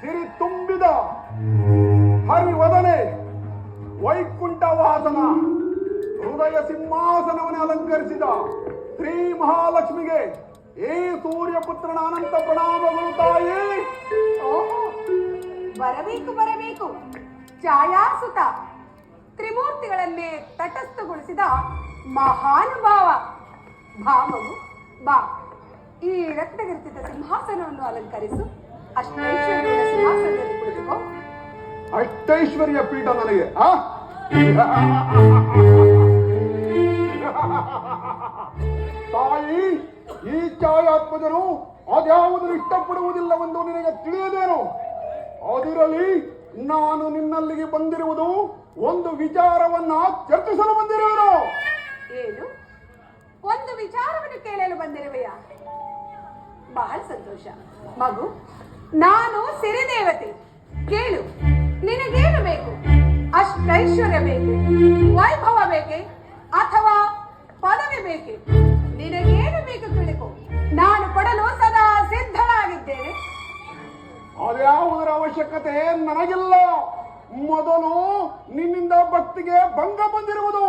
ಸಿರಿ ತುಂಬಿದ ಹರಿವದನೆ, ವೈಕುಂಠವಾಸನ, ಹೃದಯ ಸಿಂಹಾಸನವನ್ನು ಅಲಂಕರಿಸಿದ ಶ್ರೀ ಮಹಾಲಕ್ಷ್ಮಿಗೆ ಏ ಸೂರ್ಯಪುತ್ರನ ಅನಂತ ಪ್ರಣಾಮಗಳು ತಾಯಿ. ಬರಬೇಕು ಬರಬೇಕು. ಛಾಯಾಸುತ, ತ್ರಿಮೂರ್ತಿಗಳನ್ನೇ ತಟಸ್ಥಗೊಳಿಸಿದ ಮಹಾನುಭಾವ ಭಾವವು ಬಾ. ಈ ರಕ್ತಗರ್ತಿತ ಸಿಂಹಾಸನವನ್ನು ಅಲಂಕರಿಸು. ಅಷ್ಟೈಶ್ವರ್ಯದ ಸಿಂಹಾಸನದಲ್ಲಿ ಕುಳಿತುಕೋ ಅಷ್ಟೈಶ್ವರ್ಯ ಪೀಠ ನನಗೆ ಆ ತಾಯಿ ಈ ಛಾಯಾತ್ಮಜರು ಅದ್ಯಾವುದನ್ನು ಇಷ್ಟಪಡುವುದಿಲ್ಲವೆಂದು ನಿನಗೆ ತಿಳಿಯದೇನು? ಅದಿರಲಿ ನಾನು ನಿನ್ನಲ್ಲಿಗೆ ಬಂದಿರುವುದು ಒಂದು ವಿಚಾರವನ್ನ ಚರ್ಚಿಸಲು ಬಂದಿರುವನು. ಏನು? ಒಂದು ವಿಚಾರವನ್ನು ಕೇಳಲು ಬಂದಿರುವೆಯಾ? ಬಹಳ ಸಂತೋಷ. ಮಗು ನಾನು ಸಿರಿದೇವತೆ. ಕೇಳು, ನಿನಗೇನು ಬೇಕು? ಅಷ್ಟೈಶ್ವರ್ಯ ಬೇಕು? ವೈಭವ ಬೇಕೆ? ಅಥವಾ ಪದವಿ ಬೇಕೆ? ನಿನಗೇನು ಬೇಕು ತಿಳಿಕೋ. ನಾನು ಕೊಡಲು ಸದಾ ಸಿದ್ಧಳಾಗಿದ್ದೇನೆ. ಅದ್ಯಾವುದರ ಅವಶ್ಯಕತೆ ನನಗಿಲ್ಲ. ಮೊದಲು ನಿನ್ನಿಂದ ಭಕ್ತಿಗೆ ಭಂಗ ಬಂದಿರುವುದು.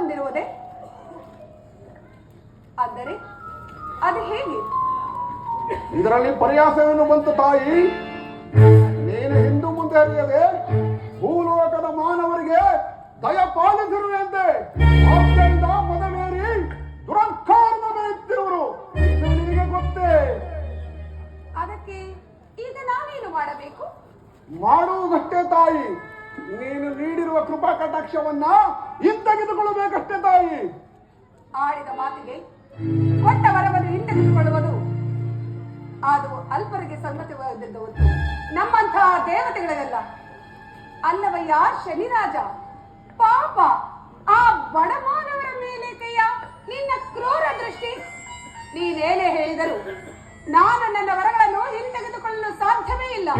ಭಂಗ ಬಂದಿರುವುದೇ? ಅಂದರೆ ಅದು ಹೇಗೆ? ಇದರಲ್ಲಿ ಪರ್ಯಾಸವನ್ನು ಬಂತು ತಾಯಿ. ನೀನು ಹಿಂದೂ ಮುಂದೆ ಭೂಲೋಕದ ಮಾನವರಿಗೆ ದಯ ಪಾಲಿಸಿರುವಂತೆ ಆದ್ದರಿಂದ ಮದವೇರಿ ದುರಂಕಾರದ ಬೆಳೆಯುತ್ತಿರುವರು ಇದು ನಿನಗೆ ಗೊತ್ತೇ. ಅದಕ್ಕೆ ಈಗ ನಾನೇನು ಮಾಡಬೇಕು? ಮಾಡುವುದಷ್ಟೇ ತಾಯಿ. ನೀನು ನೀಡಿರುವ ಕೃಪಾ ಕಟಾಕ್ಷವನ್ನ ಹಿಂತೆಗೆದುಕೊಳ್ಳಬೇಕಷ್ಟೇ ತಾಯಿ. ಆಡಿದ ಮಾತಿಗೆ ಕೊಟ್ಟ ವರವನ್ನು ಹಿಂತೆಗೆದುಕೊಳ್ಳುವುದು ಅದು ಅಲ್ಪರಿಗೆ ಸಂಗತಿ ಹೊತ್ತು ನಮ್ಮಂತಹ ದೇವತೆಗಳಿಗೆಲ್ಲ ಅಲ್ಲವಯ್ಯ ಶನಿರಾಜ, ಪಾಪ, ಆ ಬಡಮಾನವರ ಮೇಲೆ ಕೈಯ ನಿನ್ನ ಕ್ರೂರ ದೃಷ್ಟಿ. ನೀನೇನೇ ಹೇಳಿದರು ನಾನು ನನ್ನ ವರಗಳನ್ನು ಹಿಂತೆಗೆದುಕೊಳ್ಳಲು ಸಾಧ್ಯವೇ ಇಲ್ಲ.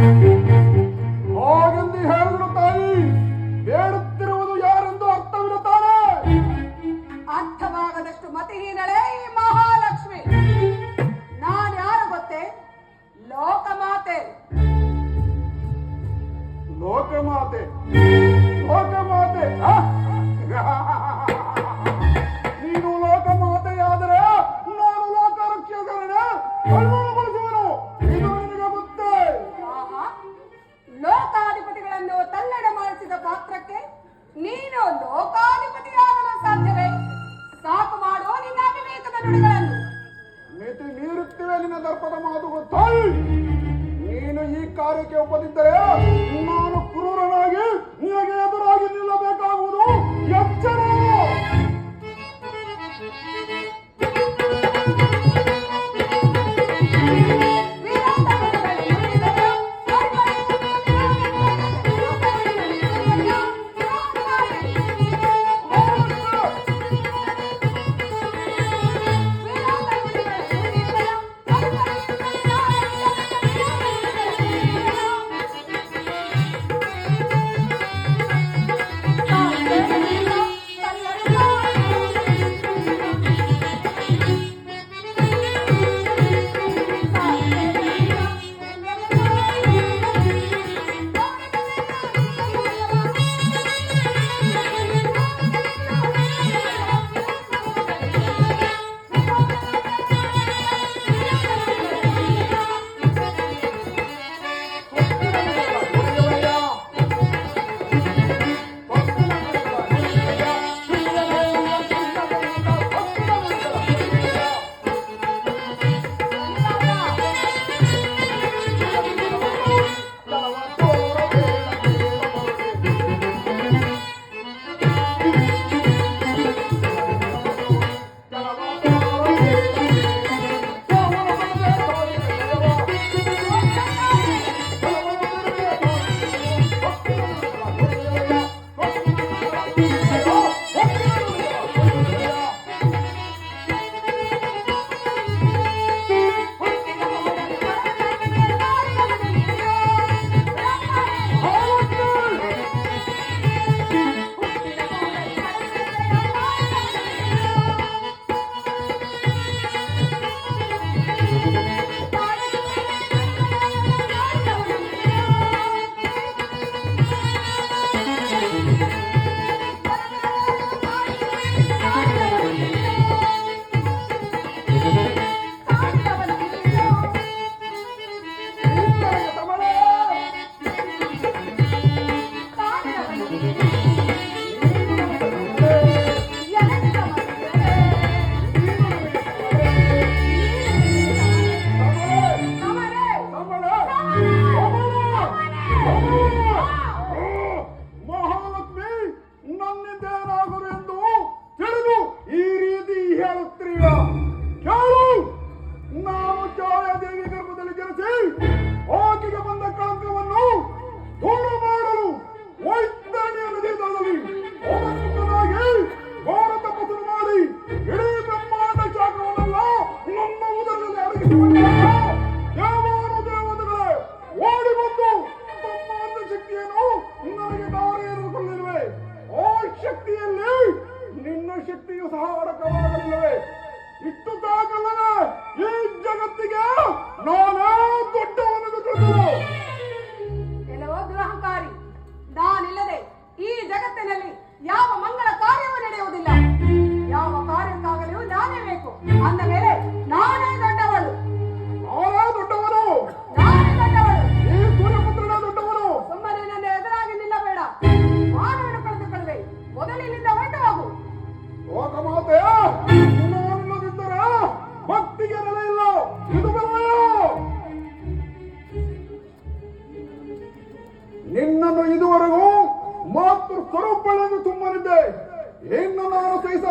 ಇನ್ನು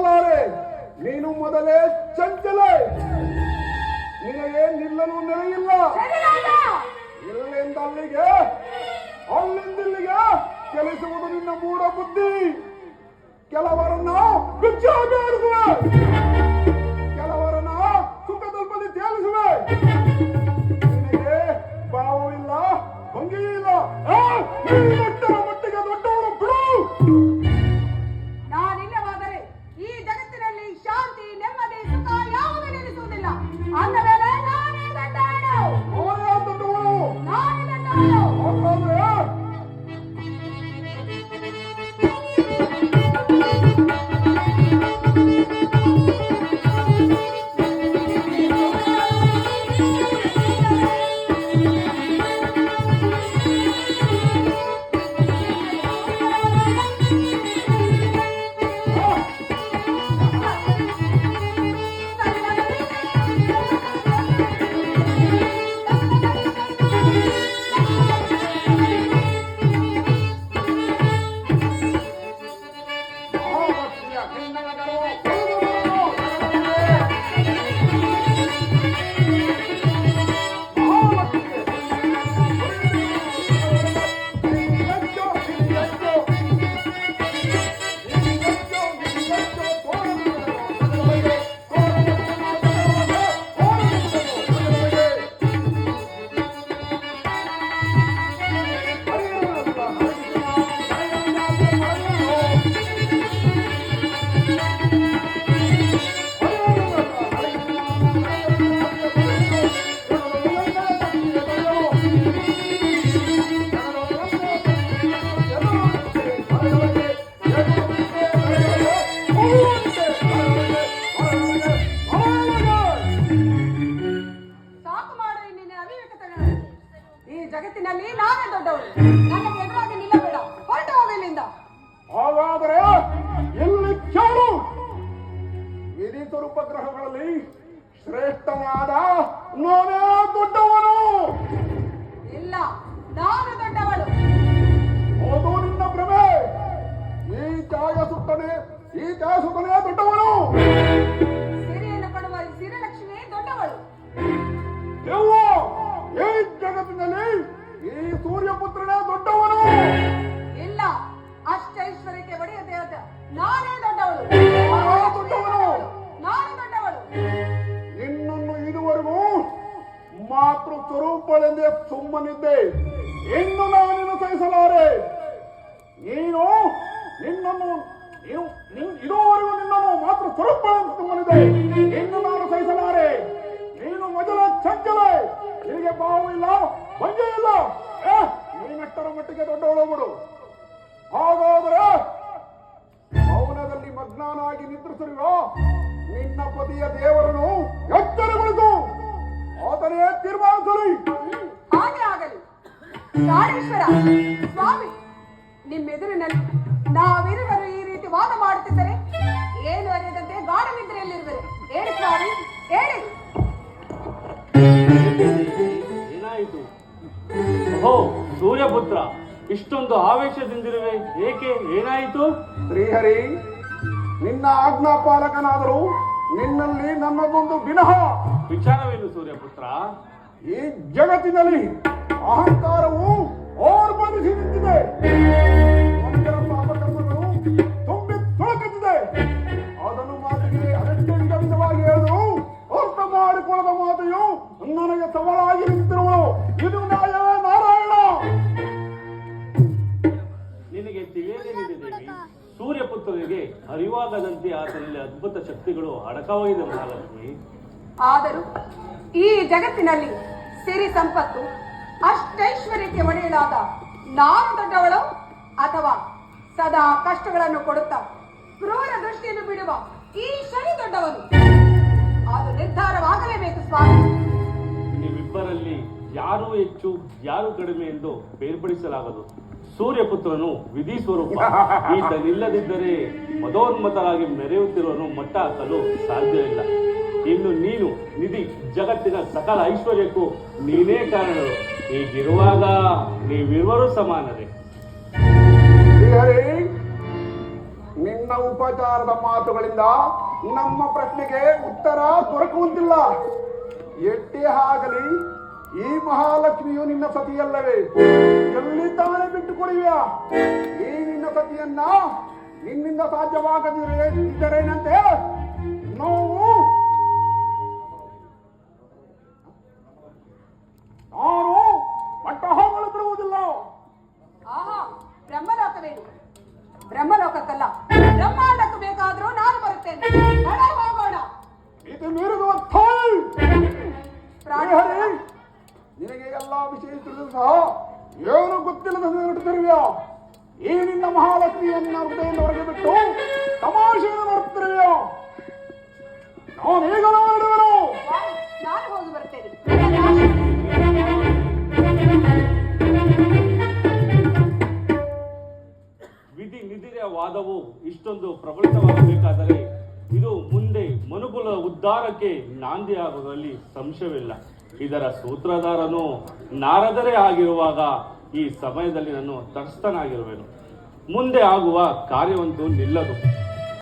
ನಾನು ಮೊದಲೇ ಚಂಚಲೆ. ನಿನಗೆ ನಿಲ್ಲಲು ನೆಲೆಯಿಲ್ಲ ಇಲ್ಲಿಂದ ಅಲ್ಲಿಗೆ, ಅಲ್ಲಿಂದ ಇಲ್ಲಿಗೆ ಚಲಿಸುವುದು ನಿನ್ನ ಮೂಢ ಬುದ್ಧಿ ಕೆಲವರನ್ನ ಬಿಚ್ಚಾಗಿರುವೆ. 好好吃呀可以拿来给 ಜಗತ್ತಿನಲ್ಲಿ ನಾನೇ ದೊಡ್ಡವಳು ನನಗೆ ಎದುರಾಗಿ ನಿಲ್ಲಬೇಡ. ಹೊರಟು ಹೋಗು ಇಲ್ಲಿಂದ ಹಾಗಾದರೆ ಇಲ್ಲಿ ಕೇಳು. ವಿಧಿ ಸ್ವರೂಪಗ್ರಹಗಳಲ್ಲಿ ಶ್ರೇಷ್ಠನಾದ ನಾನೇ ದೊಡ್ಡವನು. ಇಲ್ಲ ನಾನು ದೊಡ್ಡವಳು. ಓದು ನಿನ್ನ ಭ್ರಮೆ. ಈ ತ್ಯಾಗ ಸುತ್ತನೆ ಈ ತ್ಯಾಗ ಸುತ್ತನೆ ದೊಡ್ಡವನು. ಸಿರಿಯನ್ನು ಕೊಡುವ ಸಿರಿಲಕ್ಷ್ಮಿ ದೊಡ್ಡವಳು. ದೆವ್ವ ಈ ಜಗತ್ತಿನಲ್ಲಿ ಈ ಸೂರ್ಯಪುತ್ರನೇ ದೊಡ್ಡವನು. ಇಲ್ಲ ಅಷ್ಟೈಶ್ವರ್ಯಕ್ಕೆ ಒಡೆಯದೆ ಆದ ನಾನೇ ದೊಡ್ಡವಳು. ನಾನು ದೊಡ್ಡವನು. ನಾನೇ ದೊಡ್ಡವಳು. ನಿನ್ನನ್ನು ಇದುವರೆಗೂ ಮಾತೃ ಸ್ವರೂಪಳೆಂದೇ ಸುಮ್ಮನಿದ್ದೆ. ಇನ್ನು ನಾನಿನ್ನು ಸಹಿಸಲಾರೆ. ನೀನು ನಿನ್ನನ್ನು ನೀವು ನೀವು ಇದುವರೆಗೂ ನಿನ್ನನ್ನು ಮಾತ್ರ ಸ್ವರೂಪಳೆಂದು ಸುಮ್ಮನಿದೆ ಇನ್ನು ನಾನು ಸಹಿಸಲಾರೆ. ನೀನು ಮೊದಲ ಚಂಚಲೆ. ನಿನಗೆ ಬಾವು ಇಲ್ಲ. ಭಂಗ ಇಲ್ಲ. ಏ, ನೀನೆಷ್ಟರ ಮಟ್ಟಿಗೆ ದೊಡ್ಡವಳು ಬಿಡು. ಹಾಗಾದರೆ ಮೌನದಲ್ಲಿ ಮಗ್ನಾನಾಗಿ ನಿದ್ರಿಸಿರುವ? ನಿನ್ನ ಪತಿಯ ದೇವರನ್ನು ಎಚ್ಚರಗೊಳಿಸು ಆತನೇ ತೀರ್ಮಾನಿಸಲಿ. ಹಾಗೆ ಆಗಲಿ. ಪ್ರಾಣೇಶ್ವರ ಸ್ವಾಮಿ ನಿಮ್ಮೆದುರಿನಲ್ಲಿ ನಾವಿರುವರು ಈ ರೀತಿ ವಾದ ಮಾಡುತ್ತಿದ್ದರೆ ಏನು ಅರಿಯದಂತೆ ಗಾಢ ನಿದ್ರೆಯಲ್ಲಿರುವರು. ಹೇಳಿ ಸ್ವಾಮಿ ಹೇಳಿ. ಓಹೋ ಸೂರ್ಯಪುತ್ರ ಇಷ್ಟೊಂದು ಆವೇಶದಿಂದಿರುವೆ. ಏಕೆ ಏನಾಯಿತು? ಶ್ರೀಹರಿ ನಿನ್ನ ಆಜ್ಞಾಪಾಲಕನಾದರೂ ನಿನ್ನಲ್ಲಿ ನನ್ನದೊಂದು ವಿನಃ ವಿಚಾರವೇನು ಸೂರ್ಯಪುತ್ರ? ಈ ಜಗತ್ತಿನಲ್ಲಿ ಅಹಂಕಾರವು ಓರ್ಬನಿಸಿ ನಿಂತಿದೆ. ಅಡಕವಾಗಿದೆ ಮಹಾಲಕ್ಷ್ಮಿ ಆದರೂ ಈ ಜಗತ್ತಿನಲ್ಲಿ ಸಿರಿ ಸಂಪತ್ತು ಅಷ್ಟೈಶ್ವರ್ಯಕ್ಕೆ ಒಡೆಯಲಾದ ನಾನು ದೊಡ್ಡವಳು ಅಥವಾ ಸದಾ ಕಷ್ಟಗಳನ್ನು ಕೊಡುತ್ತಾ ಕ್ರೂರ ದೃಷ್ಟಿಯನ್ನು ಬಿಡುವ ಈ ಶನಿ ದೊಡ್ಡವನು. ಅದು ನಿರ್ಧಾರವಾಗಲೇಬೇಕು ಸ್ವಾಮಿ. ನೀವಿಬ್ಬರಲ್ಲಿ ಯಾರು ಹೆಚ್ಚು ಯಾರು ಕಡಿಮೆ ಎಂದು ಬೇರ್ಪಡಿಸಲಾಗದು. ಸೂರ್ಯಪುತ್ರನು ವಿಧಿ ಸ್ವರೂಪ. ಈತನಿಲ್ಲದಿದ್ದರೆ ಮದೋನ್ಮತರಾಗಿ ಮೆರೆಯುತ್ತಿರುವನು ಮಟ್ಟ ಹಾಕಲು ಸಾಧ್ಯವಿಲ್ಲ. ಇನ್ನು ನೀನು ನಿಧಿ ಜಗತ್ತಿನ ಸಕಲ ಐಶ್ವರ್ಯಕ್ಕೂ ನೀನೇ ಕಾರಣರು. ಹೀಗಿರುವಾಗ ನೀವಿರುವರು ಸಮಾನರೇ. ನಿನ್ನ ಉಪಚಾರದ ಮಾತುಗಳಿಂದ ನಮ್ಮ ಪ್ರಶ್ನೆಗೆ ಉತ್ತರ ದೊರಕುವಂತಿಲ್ಲ. ಎಟ್ಟಿ ಆಗಲಿ ಈ ಮಹಾಲಕ್ಷ್ಮಿಯು ನಿನ್ನ ಸತಿಯಲ್ಲವೇ? ಎಲ್ಲಿ ತಾನೇ ಬಿಟ್ಟು ಈ ನಿನ್ನ ಸತಿಯನ್ನ ನಿನ್ನಿಂದ ಸಾಧ್ಯವಾಗದಿರೇ ಇದ್ದರೇನಂತೆ? ನಾವು. ನಾನು ಹೋಗಿ ವಿಧಿ ನಿಧಿಯ ವಾದವು ಇಷ್ಟೊಂದು ಪ್ರಬಲವಾಗಬೇಕಾದರೆ ಇದು ಮುಂದೆ ಮನುಕುಲ ಉದ್ಧಾರಕ್ಕೆ ನಾಂದಿಯಾಗುವುದರಲ್ಲಿ ಸಂಶಯವಿಲ್ಲ. ಇದರ ಸೂತ್ರಧಾರನು ನಾರದರೇ ಆಗಿರುವಾಗ ಈ ಸಮಯದಲ್ಲಿ ನಾನು ತಟಸ್ಥನಾಗಿರುವೆನು. ಮುಂದೆ ಆಗುವ ಕಾರ್ಯವಂತೂ ನಿಲ್ಲದು.